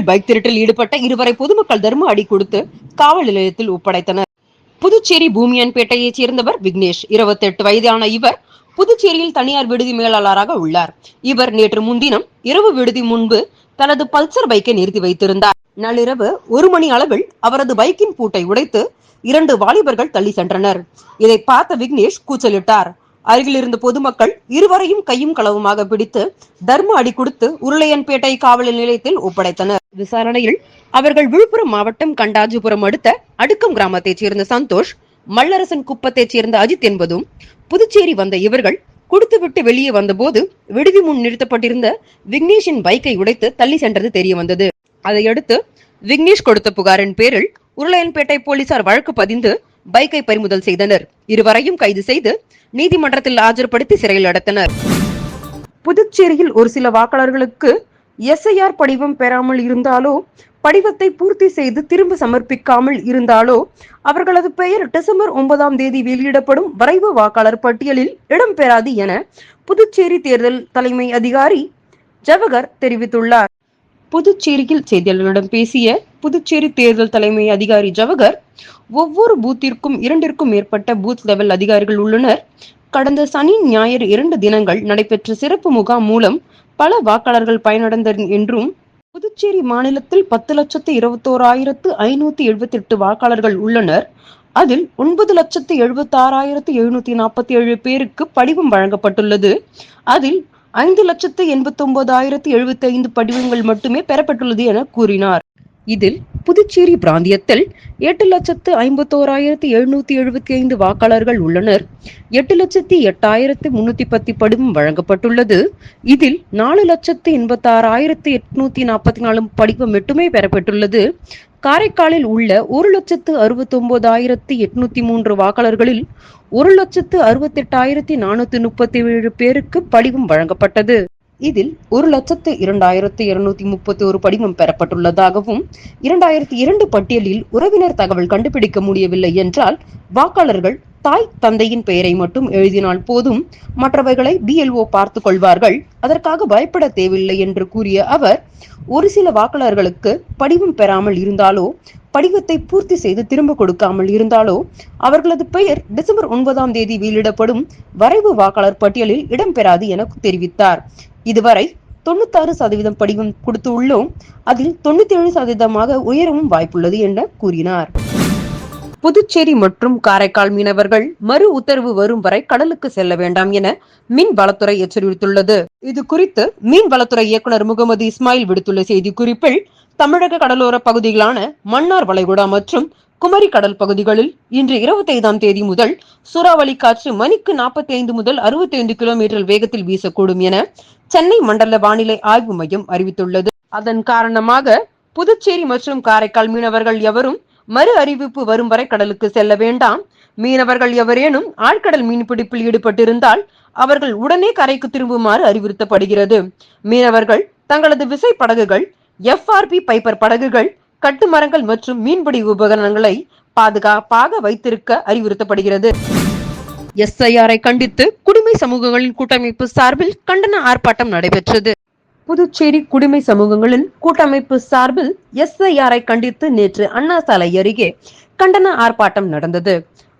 புதுச்சேரியில் பைக் திருட்டில் ஈடுபட்ட இருவரை பொதுமக்கள் தர்ம அடி கொடுத்து காவல் நிலையத்தில் ஒப்படைத்தனர். புதுச்சேரி பூமியான்பேட்டையைச் சேர்ந்தவர் விக்னேஷ். 28 வயதான இவர் புதுச்சேரியில் தனியார் விடுதி மேலாளராக உள்ளார். இவர் நேற்று முன்தினம் இரவு விடுதி முன்பு தனது பல்சர் பைக்கை நிறுத்தி வைத்திருந்தார். நள்ளிரவு ஒரு மணி அளவில் அவரது பைக்கின் பூட்டை உடைத்து இரண்டு வாலிபர்கள் தள்ளி சென்றனர். இதை பார்த்த விக்னேஷ் கூச்சலிட்டார். அருகில் இருந்த பொதுமக்கள் இருவரையும் கையும் களவுமாக பிடித்து தர்ம அடி கொடுத்து உருளையன்பேட்டை காவல் நிலையத்தில் ஒப்படைத்தனர். விசாரணையில் அவர்கள் விழுப்புரம் மாவட்டம் கண்டாஜிபுரம் அடுத்த அடுக்கம் கிராமத்தைச் சேர்ந்த சந்தோஷ் மல்லரசன் குப்பத்தைச் சேர்ந்த அஜித் என்பதும் புதுச்சேரி வந்த இவர்கள் குடுத்துவிட்டு வெளியே வந்தபோது விடுதி முன் நிறுத்தப்பட்டிருந்த விக்னேஷின் பைக்கை உடைத்து தள்ளி சென்றது தெரிய வந்தது அதையடுத்து விக்னேஷ் கொடுத்த புகாரின் பேரில் உருளையன்பேட்டை போலீசார் வழக்கு பதிந்து பைக்கை பறிமுதல் செய்தனர். இருவரையும் கைது செய்து நீதிமன்றத்தில் ஆஜர்படுத்தி சிறையில் அடைத்தனர். புதுச்சேரியில் ஒரு சில வாக்காளர்களுக்கு எஸ்ஐஆர் படிவம் பெறாமல் இருந்தாலோ படிவத்தை பூர்த்தி செய்து திரும்ப சமர்ப்பிக்காமல் இருந்தாலோ அவர்களது பெயர் டிசம்பர் ஒன்பதாம் தேதி வெளியிடப்படும் வரைவு வாக்காளர் பட்டியலில் இடம்பெறாது என புதுச்சேரி தேர்தல் தலைமை அதிகாரி ஜவஹர் தெரிவித்துள்ளார். புதுச்சேரியில் செய்தியாளர்களிடம் பேசிய புதுச்சேரி தேர்தல் தலைமை அதிகாரி ஜவகர் ஒவ்வொரு பூத்திற்கும் இரண்டிற்கும் மேற்பட்ட பூத் லெவல் அதிகாரிகள் உள்ளனர். கடந்த சனி ஞாயிறு இரண்டு தினங்கள் நடைபெற்ற சிறப்பு முகாம் மூலம் பல வாக்காளர்கள் பயனடைந்தனர் என்றும் புதுச்சேரி மாநிலத்தில் பத்து லட்சத்து இருபத்தோராயிரத்து ஐநூத்தி எழுபத்தி எட்டு வாக்காளர்கள் உள்ளனர். அதில் ஒன்பது லட்சத்து எழுபத்தி ஆறாயிரத்து எழுநூத்தி நாற்பத்தி ஏழு பேருக்கு படிவம் வழங்கப்பட்டுள்ளது. அதில் ஐந்து லட்சத்து எண்பத்தொன்பதாயிரத்து எழுபத்தி ஐந்து படிவங்கள் மட்டுமே பெறப்பட்டுள்ளது என கூறினார். இதில் புதுச்சேரி பிராந்தியத்தில் எட்டு லட்சத்து ஐம்பத்தோராயிரத்து எழுநூத்தி எழுபத்தி ஐந்து வாக்காளர்கள் உள்ளனர். எட்டு லட்சத்தி எட்டாயிரத்து முன்னூத்தி பத்து படிவம் வழங்கப்பட்டுள்ளது. இதில் நாலு லட்சத்து எண்பத்தாறாயிரத்து எட்நூத்தி நாற்பத்தி நாலு படிவம் மட்டுமே பெறப்பட்டுள்ளது. காரைக்காலில் உள்ள ஒரு லட்சத்து அறுபத்தி ஒன்பதாயிரத்து எட்நூத்தி மூன்று வாக்காளர்களில் ஒரு லட்சத்து அறுபத்தெட்டாயிரத்தி நானூத்தி முப்பத்தி ஏழு பேருக்கு படிவம் வழங்கப்பட்டது. இதில் ஒரு லட்சத்து இரண்டாயிரத்து இருநூத்தி முப்பத்தி ஒரு படிவம் பெறப்பட்டுள்ளதாகவும் இரண்டாயிரத்தி இரண்டு பட்டியலில் உறவினர் தகவல் கண்டுபிடிக்க முடியவில்லை என்றால் வாக்காளர்கள் தாய் தந்தையின் பெயரை மட்டும் எழுதினால் போதும். மற்றவைகளை பிஎல்ஓ பார்த்து கொள்வார்கள். அதற்காக பயப்பட தேவையில்லை என்று கூறிய அவர் ஒரு சில வாக்காளர்களுக்கு படிவம் பெறாமல் இருந்தாலோ படிவத்தை பூர்த்தி செய்து திரும்ப கொடுக்காமல் இருந்தாலோ அவர்களது பெயர் டிசம்பர் ஒன்பதாம் தேதி வெளியிடப்படும் வரைவு வாக்காளர் பட்டியலில் இடம்பெறாது என தெரிவித்தார். இதுவரை தொண்ணூத்தாறு சதவீதம் படிவம் கொடுத்து உள்ளோம். அதில் தொண்ணூத்தி ஏழு சதவீதமாக உயரவும் வாய்ப்புள்ளது என கூறினார். புதுச்சேரி மற்றும் காரைக்கால் மீனவர்கள் மறு உத்தரவு வரும் வரை கடலுக்கு செல்ல வேண்டாம் என மீன்வளத்துறை எச்சரித்துள்ளது. இது குறித்து மீன்வளத்துறை இயக்குநர் இயக்குனர் முகமது இஸ்மாயில் விடுத்துள்ள செய்தி குறிப்பில் தமிழக கடலோர பகுதிகளான மன்னார் வளைகுடா மற்றும் குமரி கடல் பகுதிகளில் இன்று இருபத்தி ஐந்தாம் தேதி முதல் சூறாவளி காற்று மணிக்கு நாற்பத்தி ஐந்து முதல் அறுபத்தி ஐந்து கிலோமீட்டர் வேகத்தில் வீசக்கூடும் என சென்னை மண்டல வானிலை ஆய்வு மையம் அறிவித்துள்ளது. அதன் காரணமாக புதுச்சேரி மற்றும் காரைக்கால் மீனவர்கள் எவரும் மறு அறிவிப்பு வரும் வரை கடலுக்கு செல்ல வேண்டாம். மீனவர்கள் எவரேனும் ஆழ்கடல் மீன்பிடிப்பில் ஈடுபட்டிருந்தால் அவர்கள் உடனே கரைக்கு திரும்புமாறு அறிவுறுத்தப்படுகிறது. மீனவர்கள் தங்களது விசை படகுகள் எஃப்ஆர்பி பைப்பர் படகுகள் கட்டுமரங்கள் மற்றும் மீன்பிடி உபகரணங்களை பாதுகாப்பாக வைத்திருக்க அறிவுறுத்தப்படுகிறது. எஸ்ஐஆரை கண்டித்து குடிமை சமூகங்களின் கூட்டமைப்பு சார்பில் கண்டன ஆர்ப்பாட்டம் நடைபெற்றது. புதுச்சேரி குடிமை சமூகங்களில் கூட்டமைப்பு சார்பில் எஸ்ஐஆரை கண்டித்து நேற்று அண்ணா சாலை அருகே கண்டன ஆர்ப்பாட்டம் நடந்தது.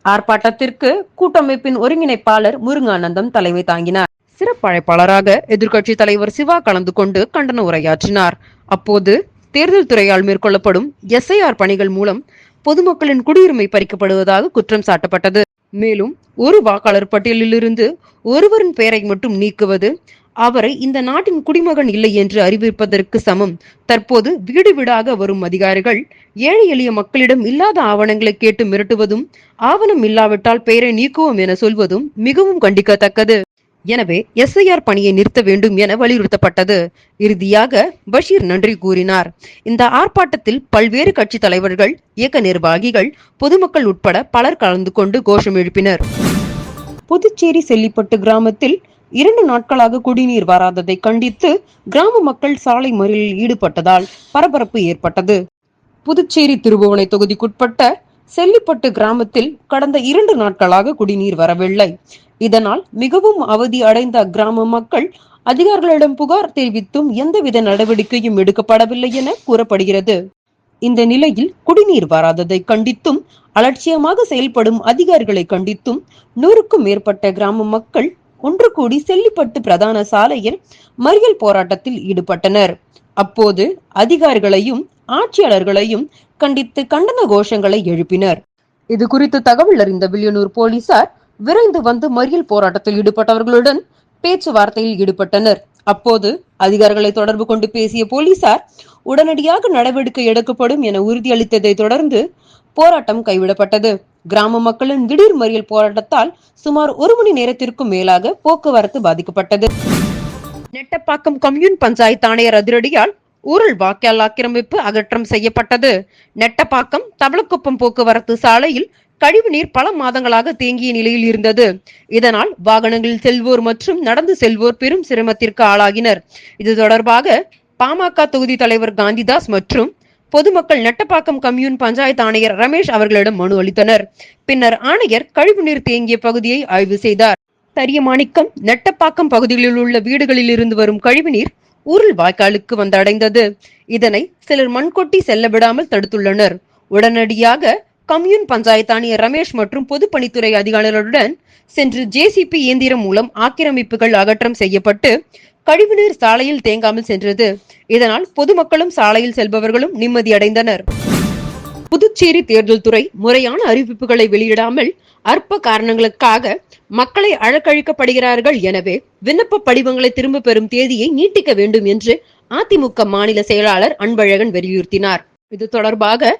ஆர்ப்பாட்டத்திற்கு கூட்டமைப்பின் ஒருங்கிணைப்பாளர் முருகானந்தம் தலைமை தாங்கினார். சிறப்பு அழைப்பாளராக எதிர்க்கட்சி தலைவர் சிவா கலந்து கொண்டு கண்டன உரையாற்றினார். அப்போது தேர்தல் துறையால் மேற்கொள்ளப்படும் எஸ்ஐஆர் பணிகள் மூலம் பொதுமக்களின் குடியுரிமை பறிக்கப்படுவதாக குற்றம் சாட்டப்பட்டது. மேலும் ஒரு வாக்காளர் பட்டியலிலிருந்து ஒருவரின் பெயரை மட்டும் நீக்குவது அவரை இந்த நாட்டின் குடிமகன் இல்லை என்று அறிவிப்பதற்கு சமம். தற்போது வீடு வீடாக வரும் அதிகாரிகள் ஏழை எளிய மக்களிடம் இல்லாத ஆவணங்களை கேட்டு மிரட்டுவதும் ஆவணம் இல்லாவிட்டால் பெயரை நீக்குவோம் என சொல்வதும் மிகவும் கண்டிக்கத்தக்கது. எனவே எஸ்ஐஆர் பணியை நிறுத்த வேண்டும் என வலியுறுத்தப்பட்டது. இறுதியாக பஷீர் நன்றி கூறினார். இந்த ஆர்ப்பாட்டத்தில் பல்வேறு கட்சி தலைவர்கள் இயக்க நிர்வாகிகள் பொதுமக்கள் உட்பட பலர் கலந்து கொண்டு கோஷம் எழுப்பினர். புதுச்சேரி செல்லிப்பட்டு கிராமத்தில் இரண்டு நாட்களாக குடிநீர் வராததை கண்டித்து கிராம மக்கள் சாலை மறியலில் ஈடுபட்டதால் பரபரப்பு ஏற்பட்டது. புதுச்சேரி திருபுவனை தொகுதிக்குட்பட்ட செல்லிப்பட்டு கிராமத்தில் கடந்த இரண்டு நாட்களாக குடிநீர் வரவில்லை. இதனால் மிகவும் அவதி அடைந்த அக்கிராம மக்கள் அதிகாரிகளிடம் புகார் தெரிவித்தும் எந்தவித நடவடிக்கையும் எடுக்கப்படவில்லை என கூறப்படுகிறது. இந்த நிலையில் குடிநீர் வராததை கண்டித்தும் அலட்சியமாக செயல்படும் அதிகாரிகளை கண்டித்தும் நூறுக்கும் மேற்பட்ட கிராம மக்கள் ஒன்று கூடி செல்லிப்பட்டு பிரதான சாலையில் மறியல் போராட்டத்தில் ஈடுபட்டனர். அப்போது அதிகாரிகளையும் ஆட்சியாளர்களையும் கண்டித்து கண்டன கோஷங்களை எழுப்பினர். இது குறித்து தகவல் அறிந்த வில்லியனூர் போலீசார் விரைந்து வந்து மறியல் போராட்டத்தில் ஈடுபட்டவர்களுடன் பேச்சுவார்த்தையில் ஈடுபட்டனர். அப்போது அதிகாரிகளை தொடர்பு கொண்டு பேசிய போலீசார் உடனடியாக நடவடிக்கை எடுக்கப்படும் என உறுதியளித்ததை தொடர்ந்து போராட்டம் கைவிடப்பட்டது. கிராம மக்களின் திடீர் மறியல் போராட்டத்தால் சுமார் ஒரு மணி நேரத்திற்கும் மேலாக போக்குவரத்து பாதிக்கப்பட்டது. நெட்டப்பாக்கம் கம்யூன் பஞ்சாயத்து ஆணையர் அதிரடியால் ஊரல் வாக்கியால் ஆக்கிரமிப்பு அகற்றம் செய்யப்பட்டது. நெட்டப்பாக்கம் தவளக்குப்பம் போக்குவரத்து சாலையில் கழிவுநீர் பல மாதங்களாக தேங்கிய நிலையில் இருந்தது. இதனால் வாகனங்களில் செல்வோர் மற்றும் நடந்து செல்வோர் பெரும் சிரமத்திற்கு ஆளாகினர். இது தொடர்பாக பாமக தொகுதி தலைவர் காந்திதாஸ் மற்றும் பொதுமக்கள் நெட்டப்பாக்கம் கம்யூன் பஞ்சாயத்து ஆணையர் ரமேஷ் அவர்களிடம் மனு அளித்தனர். பின்னர் ஆணையர் கழிவுநீர் தேங்கிய பகுதியை ஆய்வு செய்தார். தரியமாணிக்கம் நெட்டப்பாக்கம் பகுதிகளில் உள்ள வீடுகளில் இருந்து வரும் கழிவுநீர் உருள் வாய்க்காலுக்கு வந்தடைந்தது இதனை சிலர் மண்கொட்டி செல்ல விடாமல் தடுத்துள்ளனர். உடனடியாக கம்யூன் பஞ்சாயத்து ஆணையர் ரமேஷ் மற்றும் பொதுப்பணித்துறை அதிகாரிகளுடன் சென்று ஜேசிபி இயந்திரம் மூலம் ஆக்கிரமிப்புகள் அகற்றம் செய்யப்பட்டு கழிவுநீர் சாலையில் தேங்காமல் சென்றது. இதனால் பொதுமக்களும் சாலையில் செல்பவர்களும் நிம்மதியடைந்தனர். புதுச்சேரி தேர்தல் துறை முறையான அறிவிப்புகளை வெளியிடாமல் அற்ப காரணங்களுக்காக மக்களை அழக்கழிக்கப்படுகிறார்கள் எனவே விண்ணப்ப படிவங்களை திரும்ப பெறும் தேதியை நீட்டிக்க வேண்டும் என்று அதிமுக மாநில செயலாளர் அன்பழகன் வலியுறுத்தினார். இது தொடர்பாக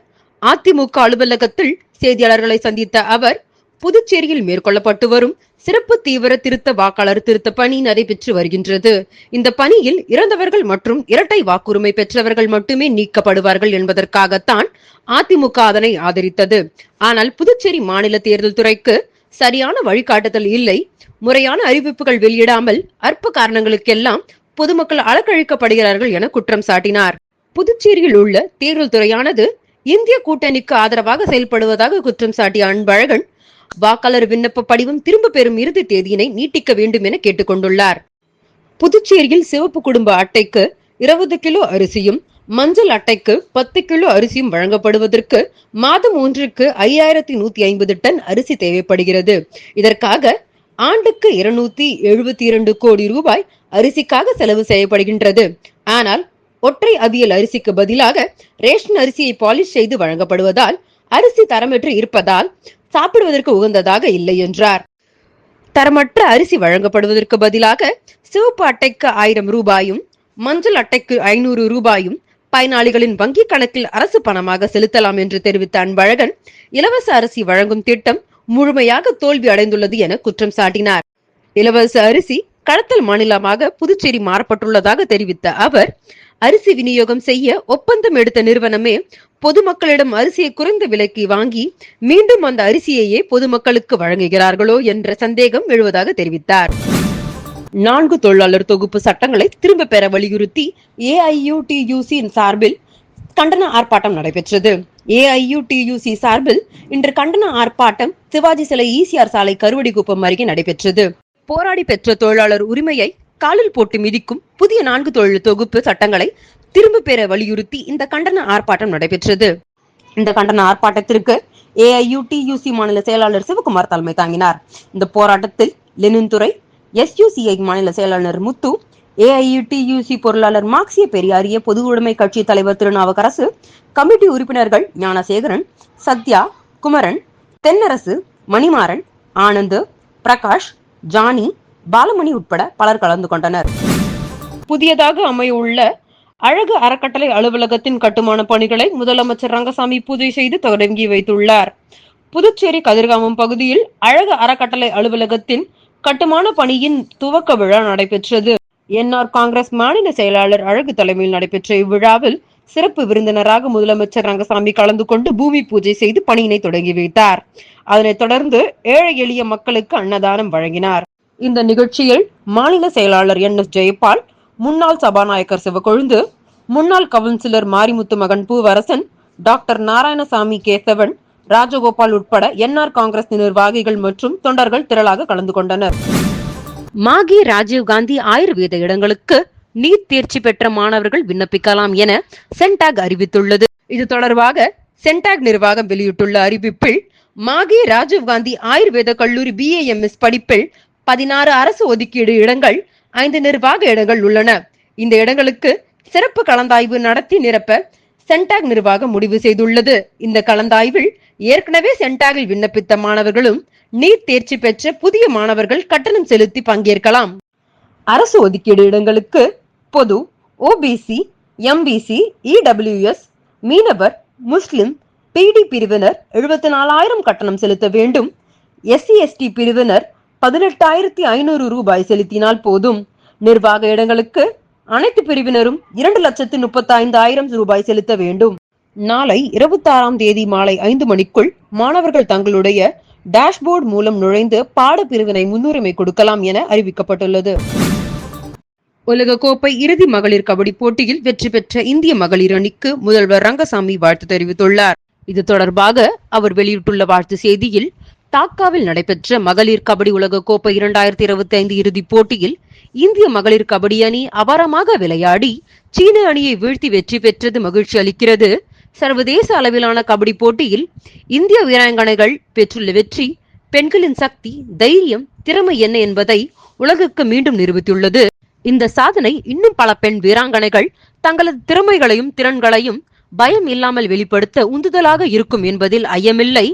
அதிமுக அலுவலகத்தில் செய்தியாளர்களை சந்தித்த அவர் புதுச்சேரியில் மேற்கொள்ளப்பட்டு வரும் சிறப்பு தீவிர திருத்த வாக்காளர் திருத்த பணி நடைபெற்று வருகின்றது. இந்த பணியில் இறந்தவர்கள் மற்றும் இரட்டை வாக்குரிமை பெற்றவர்கள் மட்டுமே நீக்கப்படுவார்கள் என்பதற்காகத்தான் அதிமுக அதனை ஆதரித்தது. ஆனால் புதுச்சேரி மாநில தேர்தல் துறைக்கு சரியான வழிகாட்டுதல் இல்லை. முறையான அறிவிப்புகள் வெளியிடாமல் அற்ப காரணங்களுக்கெல்லாம் பொதுமக்கள் அலக்கழிக்கப்படுகிறார்கள் என குற்றம் சாட்டினார். புதுச்சேரியில் உள்ள தேர்தல் துறையானது இந்திய கூட்டணிக்கு ஆதரவாக செயல்படுவதாக குற்றம் சாட்டிய அன்பழகன் வாக்காளர் விண்ணப்ப படிவம் திரும்ப பெறும் இறுதி தேதியினை நீட்டிக்க வேண்டும் என கேட்டுக்கொண்டுள்ளார். புதுச்சேரியில் சிவப்பு குடும்ப அட்டைக்கு இருபது கிலோ அரிசியும் மஞ்சள் அட்டைக்கு பத்து கிலோ அரிசியும் வழங்கப்படுவதற்கு மாதம் ஒன்றுக்கு ஐயாயிரத்தி நூத்தி ஐம்பது டன் அரிசி தேவைப்படுகிறது. இதற்காக ஆண்டுக்கு இருநூத்தி எழுபத்தி இரண்டு கோடி ரூபாய் அரிசிக்காக செலவு செய்யப்படுகின்றது. ஆனால் ஒற்றை அவியல் அரிசிக்கு பதிலாக ரேஷன் அரிசியை பாலிஷ் செய்து வழங்கப்படுவதால் அரிசி தரமற்று இருப்பதால் சாப்பிடுவதற்கு உகந்ததாக இல்லை என்றார். தரமற்ற அரிசி வழங்கப்படுவதற்கு பதிலாக சிவப்பு அட்டைக்கு ஆயிரம் ரூபாயும் மஞ்சள் அட்டைக்கு ஐநூறு ரூபாயும் பயனாளிகளின் வங்கிக் கணக்கில் அரசு பணமாக செலுத்தலாம் என்று தெரிவித்த அன்பழகன் இலவச அரிசி வழங்கும் திட்டம் முழுமையாக தோல்வி அடைந்துள்ளது என குற்றம் சாட்டினார். இலவச அரிசி கடத்தல் மாநிலமாக புதுச்சேரி மாறப்பட்டுள்ளதாக தெரிவித்த அவர் அரிசி விநியோகம் செய்ய ஒப்பந்தம் எடுத்த நிறுவனமே பொதுமக்களிடம் அரிசியை குறைந்த விலைக்கு வாங்கி மீண்டும் அந்த அரிசியையே பொதுமக்களுக்கு வழங்குகிறார்களோ என்ற சந்தேகம் எழுவதாக தெரிவித்தார். நான்கு தொழிலாளர் தொகுப்பு சட்டங்களை திரும்ப பெற வலியுறுத்தி ஏஐயுடியூசியின் சார்பில் கண்டன ஆர்ப்பாட்டம் நடைபெற்றது. ஏஐயுடியூசி சார்பில் இன்று கண்டன ஆர்ப்பாட்டம் சிவாஜி சிலை ஈசிஆர் சாலை கருவடிக்குப்பம் அருகே நடைபெற்றது. போராடி பெற்ற தொழிலாளர் உரிமையை காலில் போட்டு மிதிக்கும் புதிய நான்கு தொழில் தொகுப்பு சட்டங்களை திரும்ப பெற வலியுறுத்தி இந்த கண்டன ஆர்ப்பாட்டம் நடைபெற்றது. இந்த கண்டன ஆர்ப்பாட்டத்திற்கு ஏஐயுடியூசி மாநில செயலாளர் சிவகுமார் தலைமை தாங்கினார். இந்த போராட்டத்தில் லெனின் துறை எஸ்யூசிஐ மாநில செயலாளர் முத்து ஏஐயுடியூசி பொருளாளர் மார்க்சிய பெரியாரிய பொது உடைமை கட்சி தலைவர் திருநாவுக்கரசு கமிட்டி உறுப்பினர்கள் ஞானசேகரன் சத்யா குமரன் தென்னரசு மணிமாறன் ஆனந்த் பிரகாஷ் ஜானி பாலமணி உட்பட பலர் கலந்து கொண்டனர். புதியதாக அமையவுள்ள அழகு அறக்கட்டளை அலுவலகத்தின் கட்டுமான பணிகளை முதலமைச்சர் ரங்கசாமி பூஜை செய்து தொடங்கி வைத்துள்ளார். புதுச்சேரி கதிர்காமம் பகுதியில் அழகு அறக்கட்டளை அலுவலகத்தின் கட்டுமான பணியின் துவக்க விழா நடைபெற்றது. என்ஆர் காங்கிரஸ் மாநில செயலாளர் அழகு தலைமையில் நடைபெற்ற இவ்விழாவில் சிறப்பு விருந்தினராக முதலமைச்சர் ரங்கசாமி கலந்து கொண்டு பூமி பூஜை செய்து பணியினை தொடங்கி வைத்தார். அதனைத் தொடர்ந்து ஏழை எளிய மக்களுக்கு அன்னதானம் வழங்கினார். இந்த நிகழ்ச்சியில் மாநில செயலாளர் என் எஸ் ஜெயபால் முன்னாள் சபாநாயகர் சிவக்கொழுந்து முன்னாள் கவுன்சிலர் மாரிமுத்து மகன் பூவரசன் டாக்டர் நாராயணசாமி கேசவன் ராஜகோபால் உட்பட என்ஆர் காங்கிரஸ் நிர்வாகிகள் மற்றும் தொண்டர்கள் திரளாக கலந்து கொண்டனர். மாகி ராஜீவ்காந்தி ஆயுர்வேத இடங்களுக்கு நீட் தேர்ச்சி பெற்ற மாணவர்கள் விண்ணப்பிக்கலாம் என சென்டாக் அறிவித்துள்ளது. இது தொடர்பாக சென்டாக் நிர்வாகம் வெளியிட்டுள்ள அறிவிப்பில் மாகி ராஜீவ்காந்தி ஆயுர்வேத கல்லூரி பிஏஎம்எஸ் படிப்பில் பதினாறு அரசு ஒதுக்கீடு இடங்கள் ஐந்து நிர்வாக இடங்கள் உள்ளன. இந்த இடங்களுக்கு சிறப்பு கலந்தாய்வு நடத்தி நிரப்ப சென்டாக் நிர்வாகம் முடிவு செய்துள்ளது. இந்த கலந்தாய்வில் ஏற்கனவே சென்டாகில் விண்ணப்பித்த மாணவர்களும் நீட் தேர்ச்சி பெற்ற புதிய மாணவர்கள் கட்டணம் செலுத்தி பங்கேற்கலாம். அரசு ஒதுக்கீடு இடங்களுக்கு பொது ஓபிசி எம்பிசி இடபிள்யூஎஸ் மீனவர் முஸ்லிம் பிடி பிரிவினர் எழுபத்தி நாலாயிரம் கட்டணம் செலுத்த வேண்டும். எஸ்சி எஸ்டி பிரிவினர் பதினெட்டாயிரத்தி ஐநூறு ரூபாய் செலுத்தினால் போதும். நிர்வாக இடங்களுக்கு அனைத்து பிரிவினரும் இரண்டு லட்சத்து முப்பத்தி ஐந்தாயிரம் ரூபாய் செலுத்த வேண்டும். நாளை இருபத்தாறாம் தேதி மாலை ஐந்து மணிக்குள் மாணவர்கள் தங்களுடைய டேஷ்போர்டு மூலம் நுழைந்து பாட பிரிவினை முன்னுரிமை கொடுக்கலாம் என அறிவிக்கப்பட்டுள்ளது. உலக கோப்பை இறுதி மகளிர் கபடி போட்டியில் வெற்றி பெற்ற இந்திய மகளிர் அணிக்கு முதல்வர் ரங்கசாமி வாழ்த்து தெரிவித்துள்ளார். இது தொடர்பாக அவர் வெளியிட்டுள்ள வாழ்த்து செய்தியில் டாக்காவில் நடைபெற்ற மகளிர் கபடி உலக கோப்பை இரண்டாயிரத்தி இருபத்தி ஐந்து இறுதிப் போட்டியில் இந்திய மகளிர் கபடி அணி அபாரமாக விளையாடி சீன அணியை வீழ்த்தி வெற்றி பெற்றது மகிழ்ச்சி அளிக்கிறது. சர்வதேச அளவிலான கபடி போட்டியில் இந்திய வீராங்கனைகள் பெற்றுள்ள வெற்றி பெண்களின் சக்தி தைரியம் திறமை என்ன என்பதை உலகுக்கு மீண்டும் நிரூபித்துள்ளது. இந்த சாதனை இன்னும் பல பெண் வீராங்கனைகள் தங்களது திறமைகளையும் திறன்களையும் பயம் இல்லாமல் வெளிப்படுத்த உந்துதலாக இருக்கும் என்பதில் ஐயமில்லை.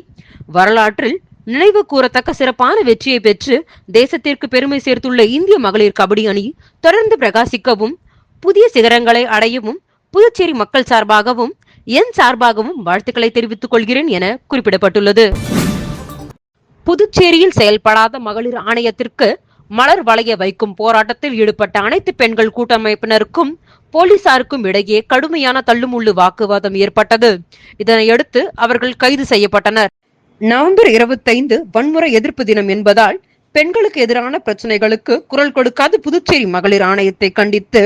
வரலாற்றில் நினைவு கூறத்தக்க சிறப்பான வெற்றியை பெற்று தேசத்திற்கு பெருமை சேர்த்துள்ள இந்திய மகளிர் கபடி அணி தொடர்ந்து பிரகாசிக்கவும் புதிய சிகரங்களை அடையவும் புதுச்சேரி மக்கள் சார்பாகவும் என் சார்பாகவும் வாழ்த்துக்களை தெரிவித்துக் கொள்கிறேன் என குறிப்பிடப்பட்டுள்ளது. புதுச்சேரியில் செயல்படாத மகளிர் ஆணையத்திற்கு மலர் வளைய வைக்கும் போராட்டத்தில் ஈடுபட்ட அனைத்து பெண்கள் கூட்டமைப்பினருக்கும் போலீசாருக்கும் இடையே கடுமையான தள்ளுமுள்ளு வாக்குவாதம் ஏற்பட்டது. இதனையடுத்து அவர்கள் கைது செய்யப்பட்டனர். நவம்பர் இருபத்தைந்து வன்முறை எதிர்ப்பு தினம் என்பதால் பெண்களுக்கு எதிரான பிரச்சனைகளுக்கு குரல் கொடுக்காத புதுச்சேரி மகளிர் ஆணையத்தை கண்டித்து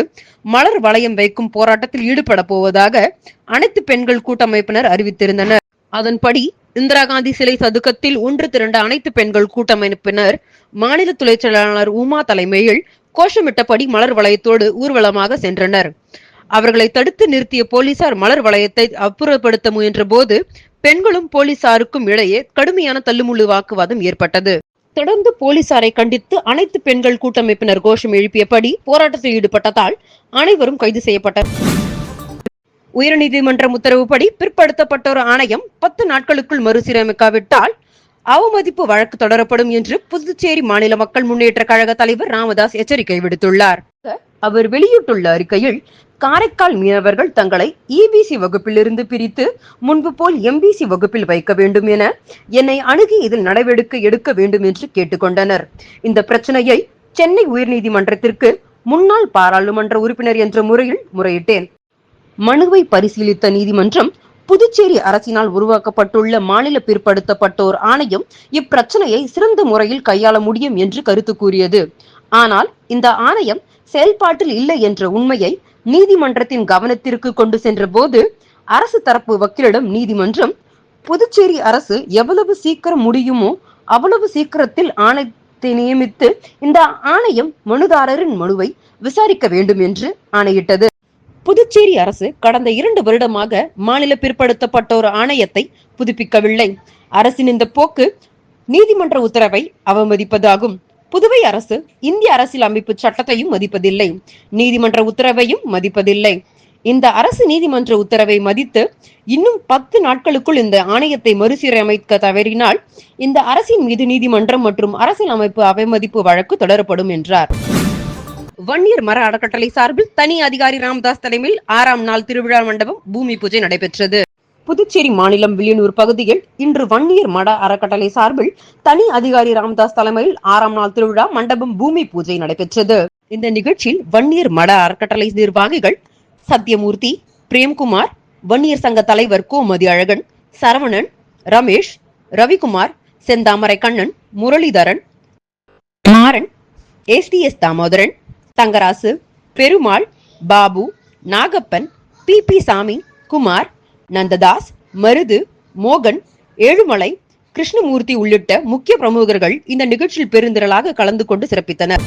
மலர் வளையம் வைக்கும் போராட்டத்தில் ஈடுபட போவதாக அனைத்து பெண்கள் கூட்டமைப்பினர் அறிவித்திருந்தனர். அதன்படி இந்திரா காந்தி சிலை சதுக்கத்தில் ஒன்று திரண்ட அனைத்து பெண்கள் கூட்டமைப்பினர் மாநில துணை செயலாளர் உமா தலைமையில் கோஷமிட்டபடி மலர் வளையத்தோடு ஊர்வலமாக சென்றனர். அவர்களை தடுத்து நிறுத்திய போலீசார் மலர் வளையத்தை அப்புறப்படுத்த முயன்ற போது பெண்களும் போலீசாருக்கும் இடையே கடுமையான தள்ளுமுள்ளு வாக்குவாதம் ஏற்பட்டது. தொடர்ந்து போலீசாரை கண்டித்து அனைத்து பெண்கள் கூட்டமைப்பினர் கோஷம் எழுப்பியபடி போராட்டத்தில் ஈடுபட்டதால் அனைவரும் கைது செய்யப்பட்டனர். உயர்நீதிமன்றம் உத்தரவுப்படி பிற்படுத்தப்பட்டோர் ஆணையம் பத்து நாட்களுக்குள் மறுசீரமைக்காவிட்டால் அவமதிப்பு வழக்கு தொடரப்படும் என்று புதுச்சேரி மாநில மக்கள் முன்னேற்ற கழக தலைவர் ராமதாஸ் எச்சரிக்கை விடுத்துள்ளார். அவர் வெளியிட்டுள்ள அறிக்கையில் காரைக்கால் மீனவர்கள் தங்களை இபிசி வகுப்பிலிருந்து பிரித்து முன்பு போல் எம்பிசி வகுப்பில் வைக்க வேண்டும் என என்னை அணுகி இதில் நடவடிக்கை எடுக்க வேண்டும் என்று கேட்டுக்கொண்டனர். இந்த பிரச்சனையை சென்னை உயர்நீதிமன்றத்திற்கு முன்னாள் பாராளுமன்ற உறுப்பினர் என்ற முறையில் முறையிட்டேன். மனுவை பரிசீலித்த நீதிமன்றம் புதுச்சேரி அரசினால் உருவாக்கப்பட்டுள்ள மாநில பிற்படுத்தப்பட்டோர் ஆணையம் இப்பிரச்சனையை சிறந்த முறையில் கையாள முடியும் என்று கருத்து கூறியது. ஆனால் இந்த ஆணையம் செயல்பாட்டில் இல்லை என்ற உண்மையை நீதிமன்றத்தின் கவனத்திற்கு கொண்டு சென்ற போது அரசு தரப்பு வக்கீலிடம் நீதிமன்றம் புதுச்சேரி அரசு எவ்வளவு சீக்கிரம் முடியுமோ அவ்வளவு சீக்கிரத்தில் ஆணையத்தை நியமித்து இந்த ஆணையம் மனுதாரரின் மனுவை விசாரிக்க வேண்டும் என்று ஆணையிட்டது. புதுச்சேரி அரசு கடந்த இரண்டு வருடமாக மாநில பிற்படுத்தப்பட்டோர் ஆணையத்தை புதுப்பிக்கவில்லை. அரசின் இந்த போக்கு நீதிமன்ற உத்தரவை அவமதிப்பதாகும். புதுவை அரசு இந்திய அரசியல் அமைப்பு சட்டத்தையும் மதிப்பதில்லை. நீதிமன்ற உத்தரவையும் மதிப்பதில்லை. இந்த அரசு நீதிமன்ற உத்தரவை மதித்து இன்னும் பத்து நாட்களுக்குள் இந்த ஆணையத்தை மறுசீரமைக்க தவறினால் இந்த அரசின் மீது நீதிமன்றம் மற்றும் அரசியல் அமைப்பு அவமதிப்பு வழக்கு தொடரப்படும் என்றார். வன்னியர் மர அறக்கட்டளை சார்பில் தனி அதிகாரி ராமதாஸ் தலைமையில் ஆறாம் நாள் திருவிழா மண்டபம் பூமி பூஜை நடைபெற்றது. புதுச்சேரி மாநிலம் வில்லியனூர் பகுதியில் இன்று வன்னியர் மட அறக்கட்டளை சார்பில் தனி அதிகாரி ராமதாஸ் தலைமையில் ஆறாம் நாள் திருவிழா மண்டபம் பூமி பூஜை நடைபெற்றது. இந்த நிகழ்ச்சியில் வன்னியர் மட அறக்கட்டளை நிர்வாகிகள் சத்யமூர்த்தி பிரேம்குமார் வன்னியர் சங்க தலைவர் Gomathi Azhagan Saravanan Ramesh Ravikumar Senthamarai Kannan Muralitharan Maran STS Damodaran Thangarasu Perumal Babu Nagappan P P Sami Kumar Nandadas Marudhu மோகன் ஏழுமலை கிருஷ்ணமூர்த்தி உள்ளிட்ட முக்கிய பிரமுகர்கள் இந்த நிகழ்ச்சியில் பெருந்திரளாக கலந்து கொண்டு சிறப்பித்தனர்.